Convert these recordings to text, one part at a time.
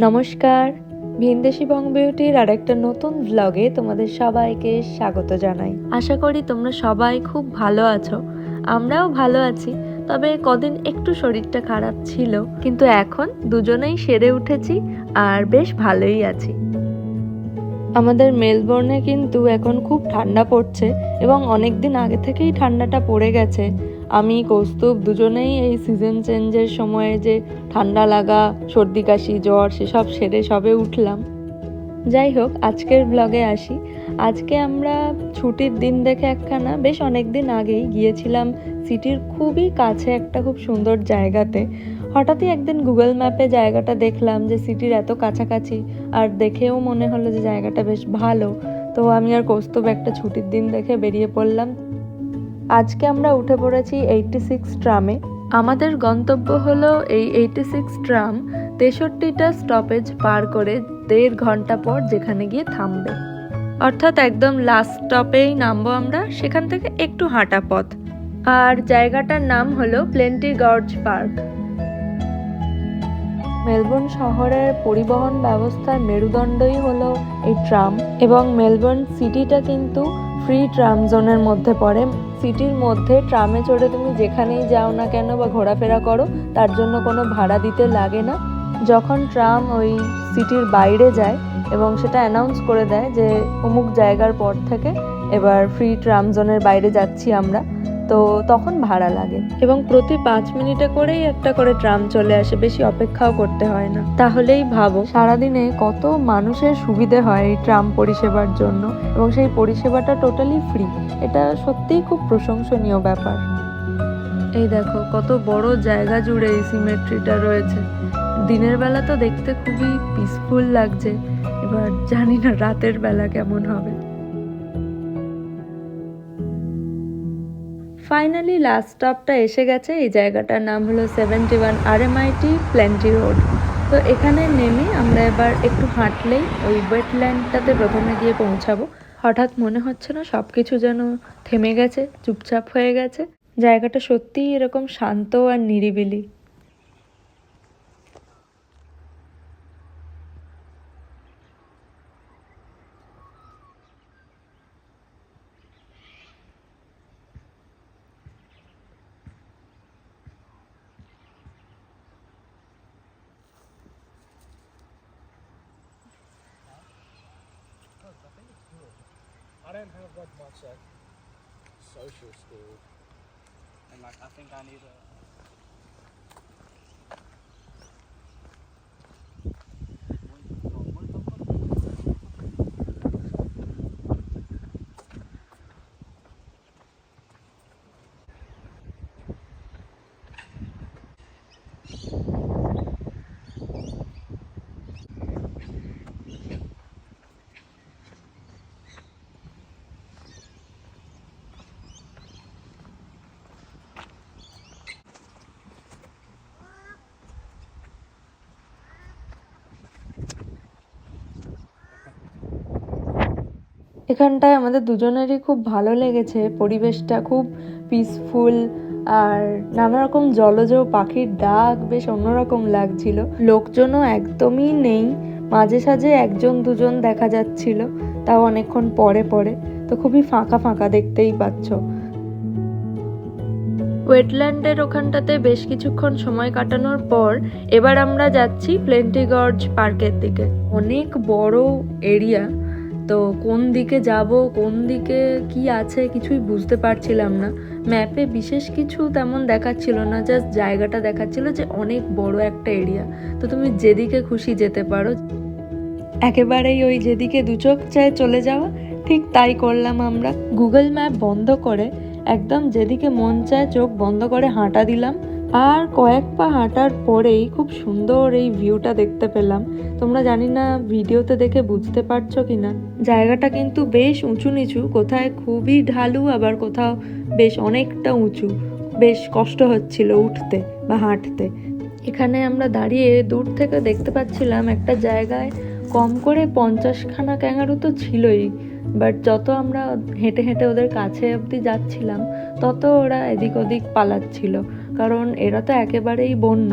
নমস্কার। ভিনদেশি বং বিউটির আর একটা নতুন ব্লগে তোমাদের সবাইকে স্বাগত জানাই। আশা করি তোমরা সবাই খুব ভালো আছো। আমরাও ভালো আছি তবে কদিন একটু শরীরটা খারাপ ছিল কিন্তু এখন দুজনেই সেরে উঠেছি আর বেশ ভালোই আছি। আমাদের মেলবোর্নে কিন্তু এখন খুব ঠান্ডা পড়ছে এবং অনেক দিন আগে থেকেই ঠান্ডাটা পড়ে গেছে। আমি, কৌস্তুভ, দুজনেই এই সিজন চেঞ্জের সময়ে যে ঠান্ডা লাগা, সর্দি কাশি, জ্বর, সেসব সেরে সবে উঠলাম। যাই হোক, আজকের ব্লগে আসি। আজকে আমরা ছুটির দিন দেখে একখানা, বেশ অনেক দিন আগেই গিয়েছিলাম সিটির খুবই কাছে একটা খুব সুন্দর জায়গাতে। হঠাৎই একদিন গুগল ম্যাপে জায়গাটা দেখলাম যে সিটির এত কাছাকাছি, আর দেখেও মনে হলো যে জায়গাটা বেশ ভালো। তো আমি আর কৌস্তুভ একটা ছুটির দিন দেখে বেরিয়ে পড়লাম। আজকে আমরা উঠে পড়েছি এইটটি সিক্স ট্রামে আমাদের গন্তব্য হলো এই এইটটি সিক্স ট্রাম তেষট্টিটা স্টপেজ পার করে দেড় ঘণ্টা পর যেখানে গিয়ে থামবে। অর্থাৎ একদম লাস্ট স্টপেই নামবো আমরা, সেখান থেকে একটু হাঁটা পথ। আর জায়গাটার নাম হলো প্লেন্টি গর্জ পার্ক মেলবোর্ন শহরের পরিবহন ব্যবস্থার মেরুদণ্ডই হলো এই ট্রাম এবং মেলবোর্ন সিটিটা কিন্তু ফ্রি ট্রাম জোনের মধ্যে পড়ে। সিটির মধ্যে, ট্রামে চড়ে তুমি যেখানেই যাও না কেন বা ঘোরাফেরা করো, তার জন্য কোনো ভাড়া দিতে লাগে না। যখন ট্রাম ওই সিটির বাইরে যায় এবং সেটা অ্যানাউন্স করে দেয় যে অমুক জায়গার পর থেকে এবার ফ্রি ট্রাম জোনের বাইরে যাচ্ছি আমরা তো তখন ভাড়া লাগে। এবং প্রতি পাঁচ মিনিটে করেই একটা করে ট্রাম চলে আসে বেশি অপেক্ষাও করতে হয় না। তাহলেই ভাবো সারাদিনে কত মানুষের সুবিধে হয় এই ট্রাম পরিষেবার জন্য। এবং সেই পরিষেবাটা টোটালি ফ্রি। এটা সত্যিই খুব প্রশংসনীয় ব্যাপার। এই দেখো কত বড় জায়গা জুড়ে এই সিমেট্রিটা রয়েছে। দিনের বেলা তো দেখতে খুবই পিসফুল লাগছে। এবার জানি না রাতের বেলা কেমন হবে। ফাইনালি লাস্ট স্টপটা এসে গেছে। এই জায়গাটার নাম হলো সেভেন্টি ওয়ান আর এম আইটি প্ল্যান্টি রোড তো এখানে নেমে আমরা এবার একটু হাঁটলেই ওই ওয়েটল্যান্ডটাতে প্রথমে গিয়ে পৌঁছাবো। হঠাৎ মনে হচ্ছে না সব কিছু যেন থেমে গেছে, চুপচাপ হয়ে গেছে। জায়গাটা সত্যিই এরকম শান্ত আর নিরিবিলি। Don't have that much like social skills. And like I think I need a এখানটায় আমাদের দুজনেরই খুব ভালো লেগেছে। পরিবেশটা খুব পিসফুল আর নানা রকম জলজ পাখির ডাক বেশ অন্যরকম লাগছিল। লোকজনও একদমই নেই। মাঝে সাঝে একজন দুজন দেখা যাচ্ছিল, তাও অনেকক্ষণ পরে পরে। তো খুবই ফাঁকা ফাঁকা দেখতেই পাচ্ছ। ওয়েটল্যান্ডের ওখানটাতে বেশ কিছুক্ষণ সময় কাটানোর পর এবার আমরা যাচ্ছি প্লেন্টি গর্জ পার্কের দিকে। অনেক বড় এরিয়া। তো কোন দিকে যাব, কোন দিকে কি আছে কিছুই বুঝতে পারছিলাম না। ম্যাপে বিশেষ কিছু তেমন দেখাচ্ছিল না জাস্ট জায়গাটা দেখাচ্ছিল যে অনেক বড় একটা এরিয়া তো তুমি যেদিকে খুশি যেতে পারো। একেবারেই ওই যেদিকে দু চোখ চায় চলে যাওয়া, ঠিক তাই করলাম আমরা। গুগল ম্যাপ বন্ধ করে, একদম যেদিকে মন চায় চোখ বন্ধ করে হাঁটা দিলাম। আর কয়েক পা হাঁটার পরেই খুব সুন্দর এই ভিউটা দেখতে পেলাম। তোমরা জানি না ভিডিওতে দেখে বুঝতে পারছ কি না জায়গাটা কিন্তু বেশ উঁচু নিচু, কোথায় খুবই ঢালু, আবার কোথাও বেশ অনেকটা উঁচু। বেশ কষ্ট হচ্ছিল উঠতে বা হাঁটতে। এখানে আমরা দাঁড়িয়ে দূর থেকে দেখতে পাচ্ছিলাম একটা জায়গায় কম করে পঞ্চাশখানা ক্যাঙ্গারু তো ছিলই, বাট যত আমরা হেঁটে হেঁটে ওদের কাছে অবধি যাচ্ছিলাম, তত ওরা এদিক ওদিক পালাচ্ছিল। কারণ এরা তো একেবারেই বন্য।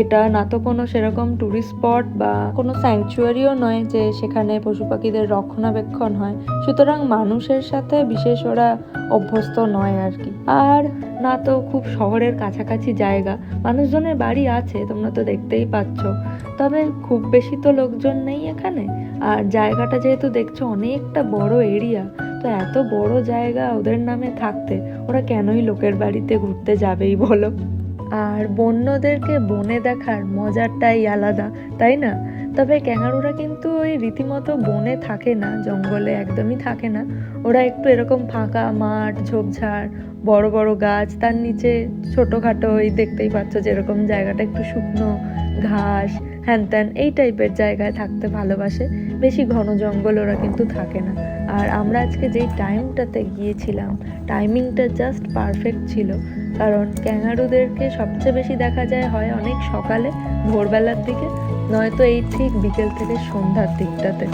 এটা না তো কোনো সেরকম ট্যুরিস্ট স্পট বা কোনো স্যাংচুয়ারিও নয় যে সেখানে পশু পাখিদের রক্ষণাবেক্ষণ হয়। সুতরাং মানুষের সাথে বিশেষ ওরা অভ্যস্ত নয় আর কি। আর না তো খুব শহরের কাছাকাছি জায়গা। মানুষজনের বাড়ি আছে, তোমরা তো দেখতেই পাচ্ছ। তবে খুব বেশি তো লোকজন নেই এখানে। আর জায়গাটা যেহেতু দেখছ, অনেকটা বড় এরিয়া তো এত বড় জায়গা ওদের নামে থাকতে ওরা কেনই লোকের বাড়িতে ঘুরতে যাবেই বলো? আর বন্যদেরকে বনে দেখার মজাটাই আলাদা, তাই না? তবে ক্যাঙারুরা কিন্তু ওই রীতিমতো বনে থাকে না, জঙ্গলে একদমই থাকে না। ওরা একটু এরকম ফাঁকা মাঠ, ঝোপঝাড়, বড় বড় গাছ, তার নিচে ছোটোখাটো ওই দেখতেই পাচ্ছ যেরকম জায়গাটা একটু শুকনো, ঘাস, হ্যান ত্যান, এই টাইপের জায়গায় থাকতে ভালোবাসে। বেশি ঘন জঙ্গল ওরা কিন্তু থাকে না। আর আমরা আজকে যেই টাইমটাতে গিয়েছিলাম টাইমিংটা জাস্ট পারফেক্ট ছিল। কারণ ক্যাঙারুদেরকে সবচেয়ে বেশি দেখা যায় হয় অনেক সকালে, ভোরবেলার দিকে, নয়তো এই ঠিক বিকেল থেকে সন্ধ্যার দিকটাতে।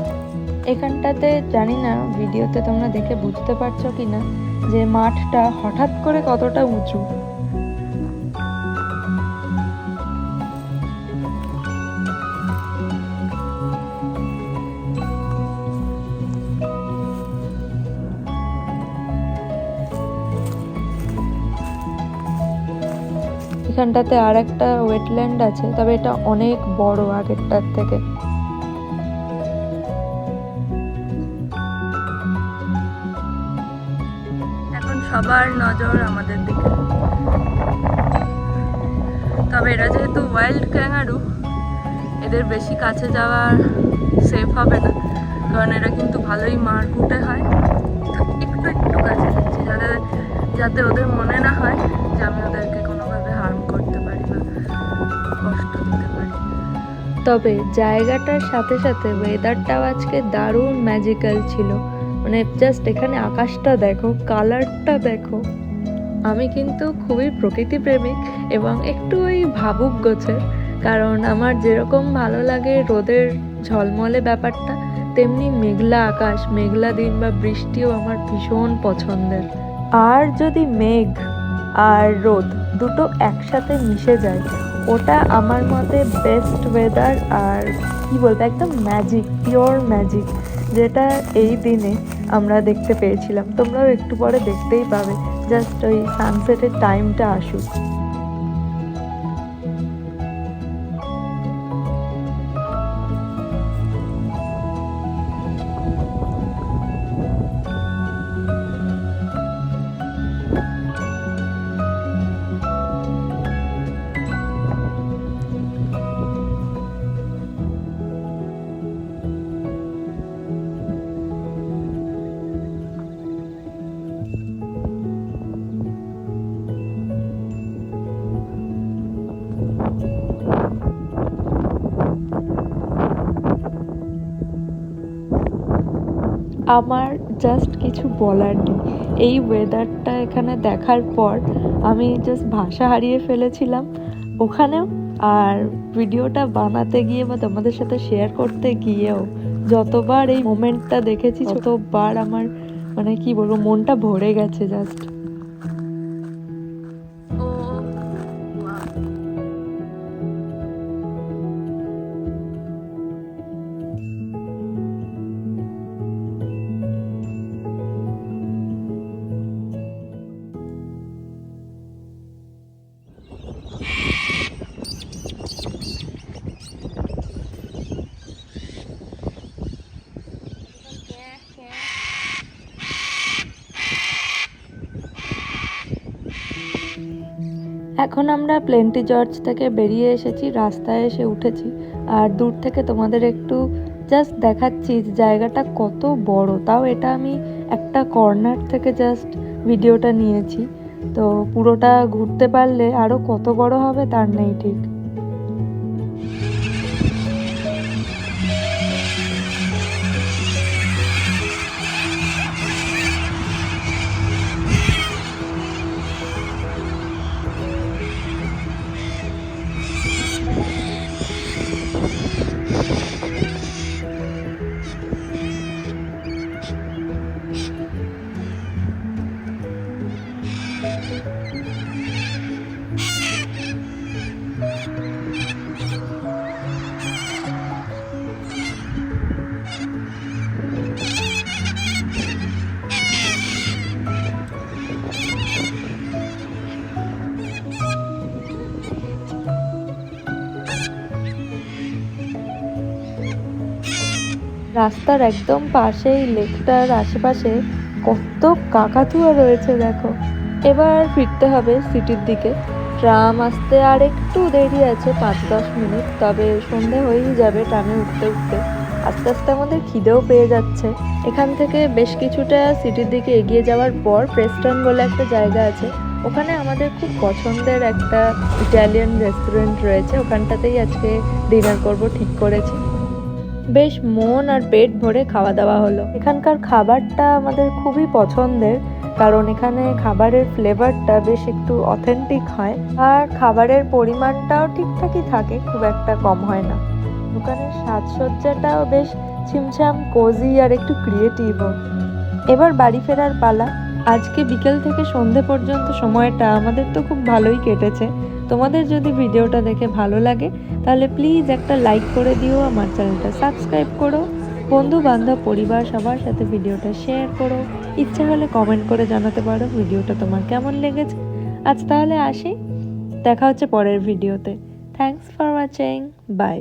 এখানটাতে জানি না ভিডিওতে তোমরা দেখে বুঝতে পারছ কি না যে মাঠটা হঠাৎ করে কতটা উঁচু। এখানটাতে আর একটা ওয়েটল্যান্ড আছে, তবে এটা অনেক বড় আগেরটার থেকে। এখন সবার নজর আমাদের দিকে। তবে এরা যেহেতু ওয়াইল্ড ক্যাঙ্গারু এদের বেশি কাছে যাওয়ার সেফ হবে না, কারণ এরা কিন্তু ভালোই মারকুটে হয়। একটু একটু কাছে যাচ্ছি যাতে যাতে ওদের মনে না হয় যে আমি ওদেরকে তবে জায়গাটার সাথে সাথে ওয়েদারটাও আজকে দারুণ ম্যাজিক্যাল ছিল। মানে জাস্ট এখানে আকাশটা দেখো কালারটা দেখো। আমি কিন্তু খুবই প্রকৃতি প্রেমিক এবং একটু ওই ভাবুক গোছের, কারণ আমার যেরকম ভালো লাগে রোদের ঝলমলে ব্যাপারটা, তেমনি মেঘলা আকাশ, মেঘলা দিন বা বৃষ্টিও আমার ভীষণ পছন্দের। আর যদি মেঘ আর রোদ দুটো একসাথে মিশে যায় ওটা আমার মতে বেস্ট ওয়েদার আর কি বলব, একদম ম্যাজিক পিওর ম্যাজিক যেটা এই দিনে আমরা দেখতে পেয়েছিলাম। তোমরাও একটু পরে দেখতেই পাবে জাস্ট ওই সানসেটের টাইমটা আসুক। আমার জাস্ট কিছু বলার নেই। এই ওয়েদারটা এখানে দেখার পর আমি জাস্ট ভাষা হারিয়ে ফেলেছিলাম। ওখানেও আর ভিডিওটা বানাতে গিয়ে বা তোমাদের সাথে শেয়ার করতে গিয়েও যতবার এই মোমেন্টটা দেখেছি ততবার আমার মানে কি বলব মনটা ভরে গেছে জাস্ট এখন আমরা প্লেন্টি জর্জ থেকে বেরিয়ে এসেছি, রাস্তায় এসে উঠেছি। আর দূর থেকে তোমাদের একটু জাস্ট দেখাচ্ছি জায়গাটা কত বড়। তাও এটা আমি একটা কর্নার থেকে জাস্ট ভিডিওটা নিয়েছি। তো পুরোটা ঘুরতে পারলে আরও কত বড় হবে তার নেই ঠিক। রাস্তার একদম পাশেই লেকটার আশেপাশে কত কাকাতুয়া রয়েছে, দেখো। এবার ফিরতে হবে সিটির দিকে। ট্রাম আসতে আর একটু দেরি আছে পাঁচ দশ মিনিট, তবে সন্ধে হয়েই যাবে ট্রামে উঠতে উঠতে। আস্তে আস্তে আমাদের খিদেও পেয়ে যাচ্ছে। এখান থেকে বেশ কিছুটা সিটির দিকে এগিয়ে যাওয়ার পর প্রেস্টন বলে একটা জায়গা আছে। ওখানে আমাদের খুব পছন্দের একটা ইটালিয়ান রেস্টুরেন্ট রয়েছে। ওখানটাতেই আজকে ডিনার করব, ঠিক করেছি। বেশ মন আর পেট ভরে খাওয়া দাওয়া হলো। এখানকার খাবারটা আমাদের খুবই পছন্দের, কারণ এখানে খাবারের ফ্লেভারটা বেশ একটু অথেন্টিক হয়। আর খাবারের পরিমাণটাও ঠিকঠাকই থাকে, খুব একটা কম হয় না। দোকানের সাজসজ্জাটাও বেশ ছিমছাম কোজি আর একটু ক্রিয়েটিভও এবার বাড়ি ফেরার পালা। আজকে বিকেল থেকে সন্ধে পর্যন্ত সময়টা আমাদের তো খুব ভালোই কেটেছে। তোমাদের যদি ভিডিওটা দেখে ভালো লাগে, তাহলে প্লিজ একটা লাইক করে দিও, আমার চ্যানেলটা সাবস্ক্রাইব করো। বন্ধু বান্ধব পরিবার, সবার সাথে ভিডিওটা শেয়ার করো। ইচ্ছা হলে কমেন্ট করে জানাতে পারো ভিডিওটা তোমার কেমন লেগেছে। আজ তাহলে আসি, দেখা হচ্ছে পরের ভিডিওতে। Thanks for watching by